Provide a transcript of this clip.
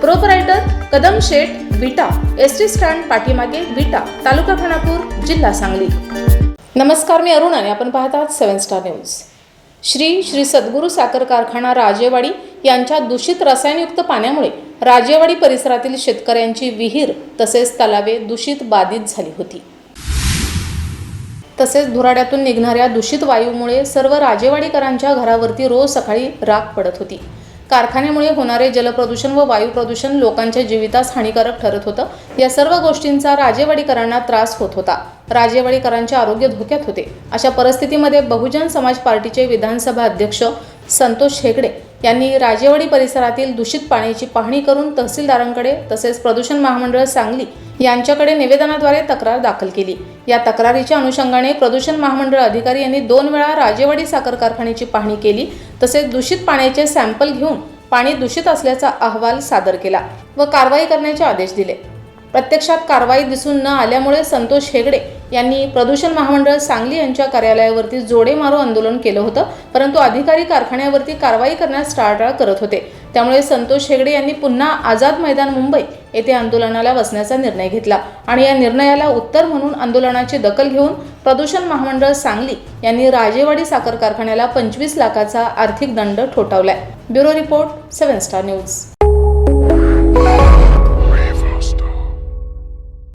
proprietor Kadam Sheth Vita S T stand पाठीमागे विटा तालुका खानापूर जिल्हा सांगली नमस्कार मी अरुण. आणि आपण पाहत आहात seven star news Shri Shri Sadguru साखर कारखाना राजेवाडी यांच्या दूषित रसायनयुक्त पाण्यामुळे राजेवाडी परिसरातील शेतकऱ्यांची विहीर तसेच तलावे दूषित बाधित झाली होती. तसेच धुराड्यातून निघणाऱ्या दूषित वायूमुळे सर्व राजेवाडीकरांच्या घरावरती रोज सकाळी राख पडत होती. कारखान्यामुळे होणारे जलप्रदूषण व वायू प्रदूषण लोकांच्या जीवितास हानिकारक ठरत होतं. या सर्व गोष्टींचा राजेवाडीकरांना त्रास होत होता. राजेवाडीकरांचे आरोग्य धोक्यात होते. अशा परिस्थितीमध्ये बहुजन समाज पार्टीचे विधानसभा अध्यक्ष संतोष हेगडे यांनी राजेवाडी परिसरातील दूषित पाण्याची पाहणी करून तहसीलदारांकडे तसेच प्रदूषण महामंडळ सांगली यांच्याकडे निवेदनाद्वारे तक्रार दाखल केली. या तक्रारीच्या अनुषंगाने प्रदूषण महामंडळ अधिकारी यांनी दोन वेळा राजेवाडी साखर कारखान्याची पाहणी केली तसेच दूषित पाण्याचे सॅम्पल घेऊन पाणी दूषित असल्याचा अहवाल सादर केला व कारवाई करण्याचे आदेश दिले. प्रत्यक्षात कारवाई दिसून न आल्यामुळे संतोष हेगडे यांनी प्रदूषण महामंडळ सांगली यांच्या कार्यालयावरती जोडे मारो आंदोलन केलं होतं परंतु अधिकारी कारखान्यावरती कारवाई करण्यास टाळाटाळ करत होते. त्यामुळे संतोष हेगडे यांनी पुन्हा आझाद मैदान मुंबई येथे आंदोलनाला बसण्याचा निर्णय घेतला आणि या निर्णयाला उत्तर म्हणून आंदोलनाची दखल घेऊन प्रदूषण महामंडळ सांगली यांनी राजेवाडी साखर कारखान्याला पंचवीस लाखाचा आर्थिक दंड ठोठावलाय. Bureau report seven star news.